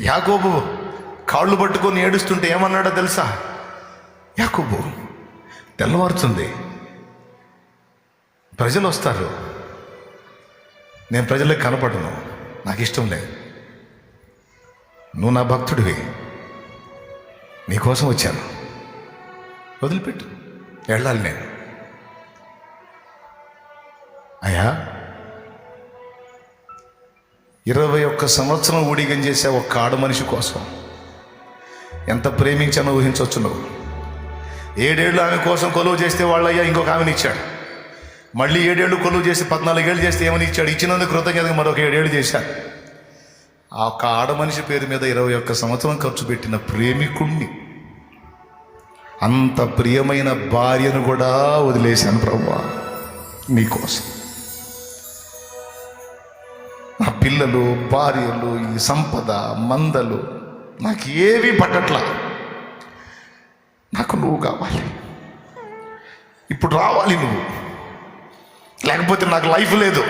యాకోబు కాళ్ళు పట్టుకొని ఏడుస్తుంటే ఏమన్నాడో తెలుసా? యాకోబు తెల్లవారుతుంది. ప్రజలు వస్తారు నేను ప్రజలకు కనపడను. నాకు ఇష్టం లేదు. నువ్వు నా భక్తుడివి. నీకోసం వచ్చాను. వదిలిపెట్టు. వెళ్ళాలి నేను. అయ్యా ఇరవై ఒక్క సంవత్సరం ఊడిగం చేసే ఒక్క ఆడ మనిషి కోసం ఎంత ప్రేమించానో ఊహించవచ్చు నువ్వు. ఏడేళ్ళు ఆమె కోసం కొలువు చేస్తే వాళ్ళయ్యా ఇంకొక ఆమెను ఇచ్చాడు. మళ్ళీ ఏడేళ్ళు కొలువు చేసి పద్నాలుగేళ్ళు చేస్తే ఏమని ఇచ్చాడు? ఇచ్చినందుకు కృతజ్ఞతగా మరొక ఏడేళ్ళు చేశాడు. ఆ ఒక్క ఆడ మనిషి పేరు మీద ఇరవై ఒక్క సంవత్సరం ఖర్చు పెట్టిన ప్రేమికుణ్ణి అంత ప్రియమైన భార్యను కూడా వదిలేశాను ప్రభు నీకోసం. పిల్లలు భార్యలు ఈ సంపద మందలు నాకు ఏవి పట్టట్లా. నాకు నువ్వు కావాలి. ఇప్పుడు రావాలి నువ్వు. లేకపోతే నాకు లైఫ్ లేదు.